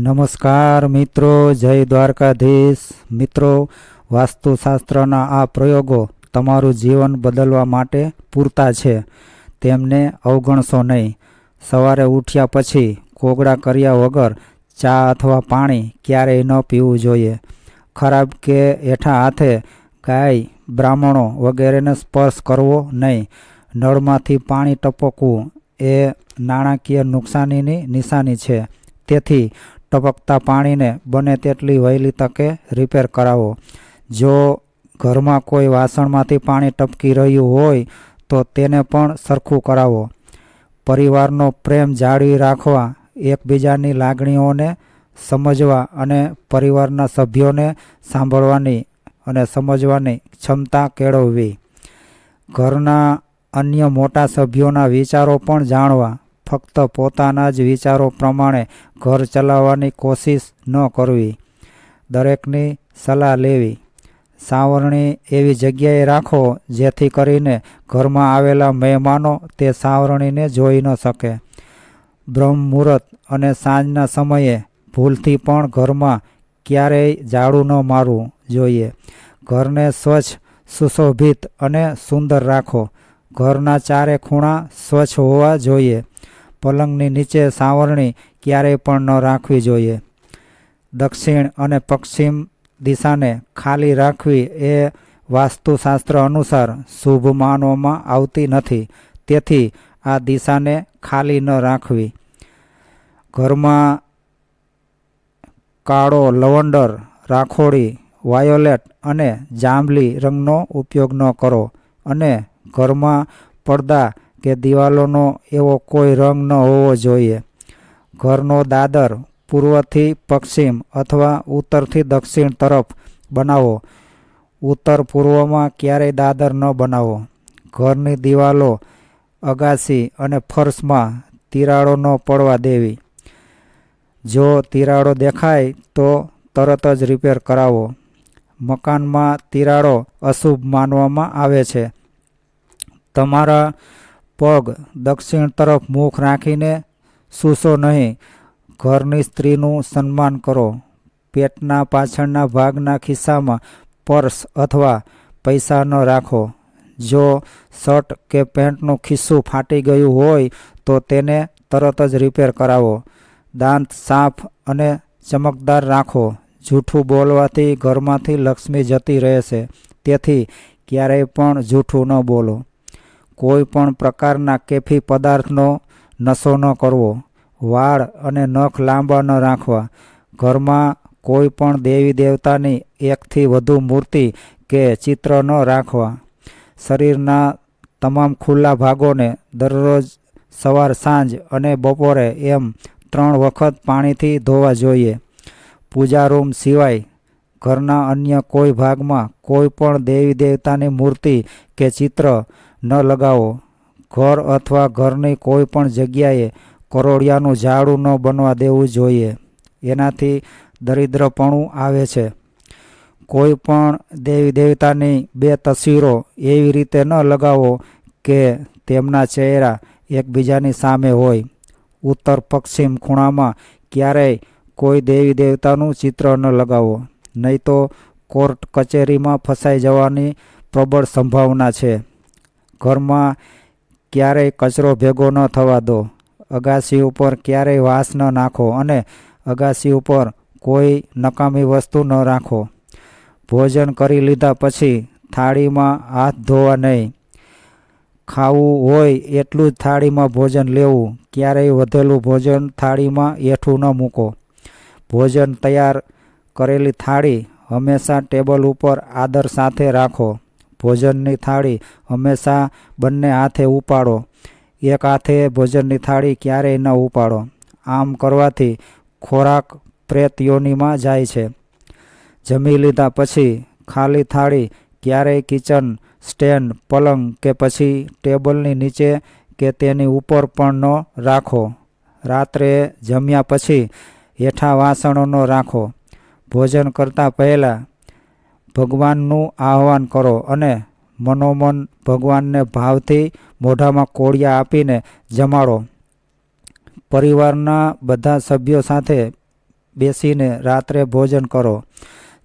નમસ્કાર મિત્રો, જય દ્વારકાધીશ. મિત્રો, વાસ્તુશાસ્ત્રના આ પ્રયોગો તમારું જીવન બદલવા માટે પૂરતા છે. તેમને અવગણશો નહીં. સવારે ઉઠ્યા પછી કોગળા કર્યા વગર ચા અથવા પાણી ક્યારેય ન પીવું જોઈએ. ખરાબ કે હેઠા હાથે ગાય, બ્રાહ્મણો વગેરેને સ્પર્શ કરવો નહીં. નળમાંથી પાણી ટપકવું એ નાણાકીય નુકસાનીની નિશાની છે. તેથી ટપકતા પાણીને બને તેટલી વહેલી તકે રિપેર કરાવો. જો ઘરમાં કોઈ વાસણમાંથી પાણી ટપકી રહ્યું હોય, તો તેને પણ સરખું કરાવો. પરિવારનો પ્રેમ જાળવી રાખવા, એકબીજાની લાગણીઓને સમજવા અને પરિવારના સભ્યોને સાંભળવાની અને સમજવાની ક્ષમતા કેળવવી. ઘરના અન્ય મોટા સભ્યોના વિચારો પણ જાણવા. ફક્ત પોતાના જ વિચારો પ્રમાણે ઘર ચલાવવાની કોશિશ ન કરવી. દરેકની સલાહ લેવી. સાવરણી એવી જગ્યાએ રાખો જેથી કરીને ઘરમાં આવેલા મહેમાનો તે સાવરણીને જોઈ ન શકે. બ્રહ્મ મુહૂર્ત અને સાંજના સમયે ભૂલથી પણ ઘરમાં ક્યારેય ઝાડું ન મારવું જોઈએ. ઘરને સ્વચ્છ, સુશોભિત અને સુંદર રાખો. ઘરના ચારે ખૂણા સ્વચ્છ હોવા જોઈએ. પલંગની નીચે સાવરણી ક્યારેય પણ ન રાખવી જોઈએ. દક્ષિણ અને પશ્ચિમ દિશાને ખાલી રાખવી એ વાસ્તુશાસ્ત્ર અનુસાર શુભ માનવામાં આવતી નથી. તેથી આ દિશાને ખાલી ન રાખવી. ઘરમાં કાળો લવંડર, રાખોડી, વાયોલેટ અને જાંબલી રંગનો ઉપયોગ ન કરો અને ઘરમાં પડદા કે દિવાલોનો એવો કોઈ રંગ ન હોવો જોઈએ. ઘરનો દાદર પૂર્વથી પશ્ચિમ અથવા ઉત્તરથી દક્ષિણ તરફ બનાવો. ઉત્તર પૂર્વમાં ક્યારેય દાદર ન બનાવો. ઘરની દિવાલો અગાસી અને ફર્શમાં તિરાડો ન પડવા દેવી. જો તિરાડો દેખાય તો તરત જ રિપેર કરાવો. મકાનમાં તિરાડો અશુભ માનવામાં આવે છે. તમારા પગ દક્ષિણ તરફ મુખ રાખીને સૂસો નહીં. ઘરની સ્ત્રીનું સન્માન કરો. પેટના પાછળના ભાગના ખિસ્સામાં પર્સ અથવા પૈસા ન રાખો. જો શર્ટ કે પેન્ટનું ખિસ્સું ફાટી ગયું હોય તો તેને તરત જ રિપેર કરાવો. દાંત સાફ અને ચમકદાર રાખો. જૂઠું બોલવાથી ઘરમાંથી લક્ષ્મી જતી રહેશે. તેથી ક્યારેય પણ જૂઠું ન બોલો. કોઈ પણ પ્રકારના કેફી પદાર્થનો નશો ન કરવો, વાળ અને નખ લાંબા ન રાખવા. ઘરમાં કોઈ પણ દેવી દેવતાની એકથી વધુ મૂર્તિ કે ચિત્ર ન રાખવા. શરીરના તમામ ખુલ્લા ભાગોને દરરોજ સવાર, સાંજ અને બપોરે એમ ત્રણ વખત પાણીથી ધોવા જોઈએ. પૂજા રૂમ સિવાય ઘરના અન્ય કોઈ ભાગમાં કોઈ પણ દેવી દેવતાની મૂર્તિ કે ચિત્ર ન લગાવો. ઘર અથવા ઘરની કોઈ પણ જગ્યાએ કરોડિયાનું ઝાડું ન બનવા દેવું જોઈએ. એનાથી દરિદ્રપણું આવે છે. કોઈ પણ દેવી દેવતાની બે તસવીરો એવી રીતે ન લગાવો કે તેમના ચહેરા એકબીજાની સામે હોય. ઉત્તર પશ્ચિમ ખૂણામાં ક્યારેય કોઈ દેવી દેવતાનું ચિત્ર ન લગાવો. નહીં તો કોર્ટ કચેરીમાં ફસાઈ જવાની પ્રબળ સંભાવના છે. ઘરમાં ક્યારેય કચરો ભેગો ન થવા દો. અગાસી ઉપર ક્યારેય વાસ ન નાખો અને અગાસી ઉપર કોઈ નકામી વસ્તુ ન રાખો. ભોજન કરી લીધા પછી થાળીમાં હાથ ધોવા નહીં. ખાવું હોય એટલું જ થાળીમાં ભોજન લેવું. ક્યારેય વધેલું ભોજન થાળીમાં એઠું ન મૂકો. ભોજન તૈયાર કરેલી થાળી હંમેશા ટેબલ ઉપર આદર સાથે રાખો. ભોજનની થાળી હંમેશા બંને હાથે ઉપાડો. એક હાથે ભોજનની થાળી ક્યારેય ન ઉપાડો. આમ કરવાથી ખોરાક પ્રેત યોનિમાં જાય છે. જમી લીધા પછી ખાલી થાળી, ક્યારેય કિચન, સ્ટેન્ડ, પલંગ કે પછી ટેબલની નીચે કે તેની ઉપર પણ ન રાખો. રાત્રે જમ્યા પછી હેઠા વાસણો ન રાખો. ભોજન કરતાં પહેલાં ભગવાનનું આહવાન કરો અને મનોમન ભગવાનને ભાવથી મોઢામાં કોળિયા આપીને જમાડો. પરિવારના બધા સભ્યો સાથે બેસીને રાત્રે ભોજન કરો.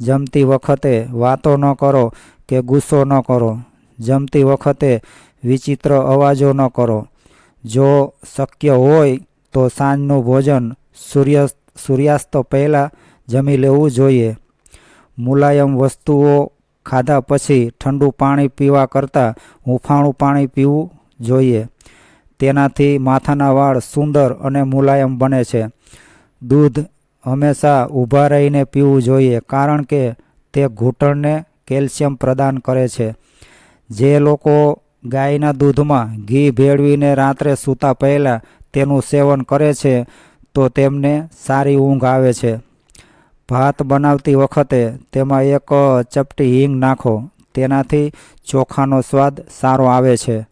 જમતી વખતે વાતો ન કરો કે ગુસ્સો ન કરો. જમતી વખતે વિચિત્ર અવાજો ન કરો. જો શક્ય હોય તો સાંજનું ભોજન સૂર્ય સૂર્યાસ્ત પહેલાં જમી લેવું જોઈએ. મુલાયમ વસ્તુઓ ખાધા પછી ઠંડુ પાણી પીવા કરતાં હુંફાળું પાણી પીવું જોઈએ. તેનાથી માથાના વાળ સુંદર અને મુલાયમ બને છે. દૂધ હંમેશા ઊભા રહીને પીવું જોઈએ કારણ કે તે ઘૂંટણને કેલ્શિયમ પ્રદાન કરે છે. જે લોકો ગાયના દૂધમાં ઘી ભેળવીને રાત્રે સૂતા પહેલાં તેનું સેવન કરે છે તો તેમને સારી ઊંઘ આવે છે. ભાત બનાવતી વખતે તેમાં એક ચપટી હિંગ નાખો. તેનાથી ચોખાનો સ્વાદ સારો આવે છે.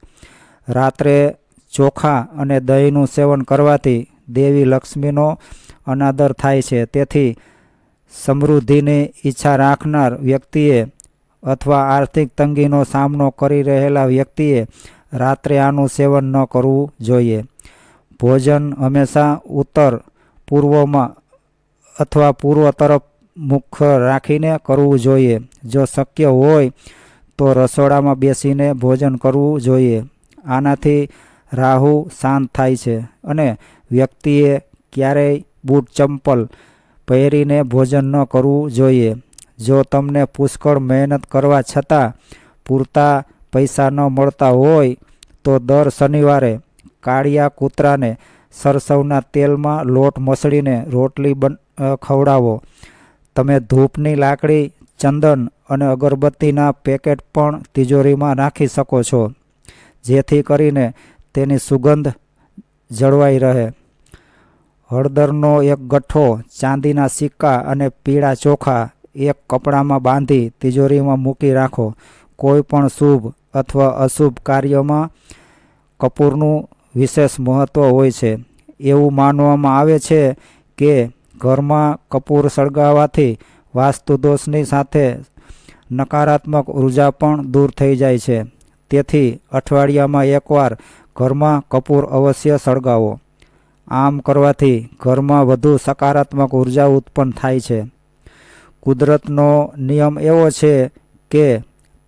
રાત્રે ચોખા અને દહીંનું સેવન કરવાથી દેવી લક્ષ્મીનો અનાદર થાય છે. તેથી સમૃદ્ધિની ઈચ્છા રાખનાર વ્યક્તિએ અથવા આર્થિક તંગીનો સામનો કરી રહેલા વ્યક્તિએ રાત્રે આનું સેવન ન કરવું જોઈએ. ભોજન હંમેશા ઉત્તર પૂર્વમાં અથવા પૂર્વ તરફ મુખ રાખીને કરવું જોઈએ. જો શક્ય હોય તો રસોડામાં બેસીને ભોજન કરવું જોઈએ. આનાથી રાહુ શાંત થાય છે અને વ્યક્તિએ ક્યારેય બૂટ ચંપલ પહેરીને ભોજન ન કરવું જોઈએ. જો તમને પુષ્કળ મહેનત કરવા છતાં પૂરતા પૈસા ન મળતા હોય તો દર શનિવારે કાળિયા કૂતરાને સરસવના તેલમાં લોટ મસળીને રોટલી બન ખવડાવો. તમે ધૂપની લાકડી, ચંદન અને અગરબત્તીના પેકેટ પણ તિજોરીમાં નાખી શકો છો, જેથી કરીને તેની સુગંધ જળવાઈ રહે. હળદરનો એક ગઠ્ઠો, ચાંદીના સિક્કા અને પીળા ચોખા એક કપડામાં બાંધી તિજોરીમાં મૂકી રાખો. કોઈ પણ શુભ અથવા અશુભ કાર્યમાં કપૂરનું વિશેષ મહત્ત્વ હોય છે. એવું માનવામાં આવે છે કે ઘરમાં કપૂર સળગાવવાથી વાસ્તુદોષની સાથે નકારાત્મક ઊર્જા પણ દૂર થઈ જાય છે. તેથી અઠવાડિયામાં એકવાર ઘરમાં કપૂર અવશ્ય સળગાવો. આમ કરવાથી ઘરમાં વધુ સકારાત્મક ઊર્જા ઉત્પન્ન થાય છે. કુદરતનો નિયમ એવો છે કે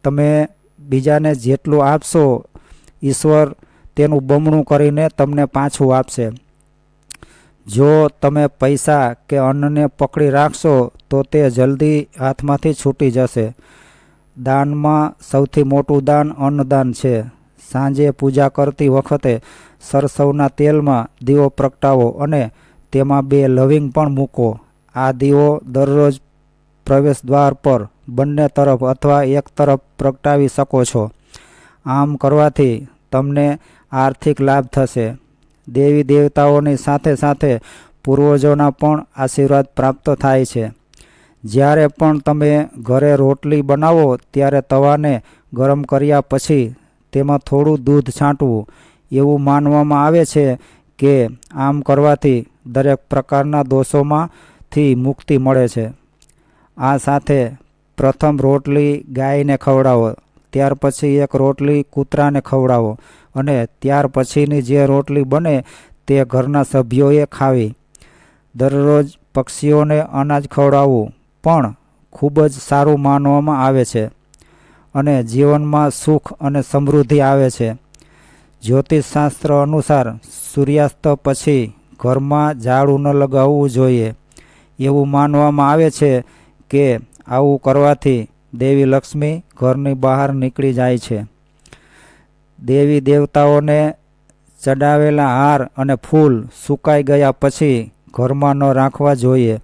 તમે બીજાને જેટલું આપશો, ઈશ્વર તેનું બમણું કરીને તમને પાછું આપશે. જો તમે પૈસા કે અન્નને પકડી રાખશો, તો તે જલ્દી હાથમાંથી છૂટી જશે. દાનમાં સૌથી મોટું દાન અન્નદાન છે. સાંજે પૂજા કરતી વખતે સરસવના તેલમાં દીવો પ્રગટાવો અને તેમાં બે લવિંગ પણ મૂકો. આ દીવો દરરોજ પ્રવેશ દ્વાર પર બંને તરફ અથવા એક તરફ પ્રગટાવી શકો છો. આમ કરવાથી તમને આર્થિક લાભ થશે. દેવી દેવતાઓની સાથે સાથે પૂર્વજોના પણ આશીર્વાદ પ્રાપ્ત થાય છે. જ્યારે પણ તમે ઘરે રોટલી બનાવો, ત્યારે તવાને ગરમ કર્યા પછી તેમાં થોડું દૂધ છાંટવું. એવું માનવામાં આવે છે કે આમ કરવાથી દરેક પ્રકારના દોષોમાંથી મુક્તિ મળે છે. આ સાથે પ્રથમ રોટલી ગાયને ખવડાવો. ત્યાર પછી એક રોટલી કૂતરાને ખવડાવો અને ત્યાર પછીની જે રોટલી બને તે ઘરના સભ્યોએ ખાવી. દરરોજ પક્ષીઓને અનાજ ખવડાવવું પણ ખૂબ જ સારું માનવામાં આવે છે અને જીવનમાં સુખ અને સમૃદ્ધિ આવે છે. જ્યોતિષશાસ્ત્ર અનુસાર સૂર્યાસ્ત પછી ઘરમાં ઝાડું ન લગાવવું જોઈએ. એવું માનવામાં આવે છે કે આવું કરવાથી દેવી લક્ષ્મી ઘરની બહાર નીકળી જાય છે. દેવી દેવતાઓને ચડાવેલા હાર અને ફૂલ સુકાઈ ગયા પછી ઘરમાં ન રાખવા જોઈએ.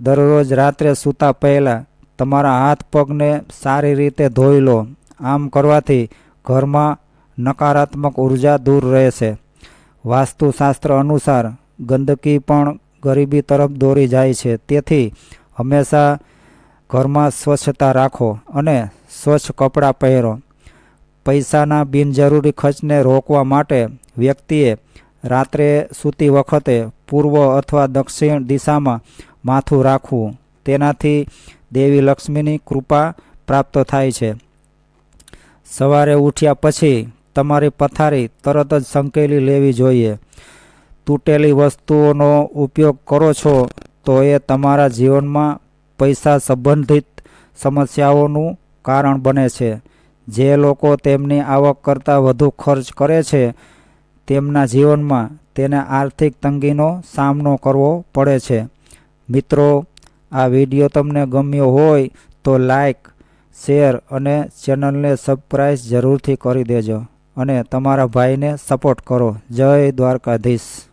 દરરોજ રાત્રે સૂતા પહેલાં તમારા હાથ પગને સારી રીતે ધોઈ લો. આમ કરવાથી ઘરમાં નકારાત્મક ઊર્જા દૂર રહેશે. વાસ્તુશાસ્ત્ર અનુસાર ગંદકી પણ ગરીબી તરફ દોરી જાય છે. તેથી હંમેશા ઘરમાં સ્વચ્છતા રાખો અને સ્વચ્છ કપડાં પહેરો. પૈસાના બિનજરૂરી ખર્ચને રોકવા માટે વ્યક્તિએ રાત્રે સૂતી વખતે પૂર્વ અથવા દક્ષિણ દિશામાં માથું રાખવું. તેનાથી દેવી લક્ષ્મીની કૃપા પ્રાપ્ત થાય છે. સવારે ઉઠ્યા પછી તમારી પથારી તરત જ સંકેલી લેવી જોઈએ. તૂટેલી વસ્તુઓનો ઉપયોગ કરો છો તો એ તમારા જીવનમાં પૈસા સંબંધિત સમસ્યાઓનું કારણ બને છે. જે લોકો તેમની આવક કરતાં વધુ ખર્ચ કરે છે, તેમના જીવનમાં તેને આર્થિક તંગીનો સામનો કરવો પડે છે. મિત્રો, આ વીડિયો તમને ગમ્યો હોય તો લાઈક, શેર અને ચેનલને સબસ્ક્રાઈબ જરૂરથી કરી દેજો અને તમારા ભાઈને સપોર્ટ કરો. જય દ્વારકાધીશ.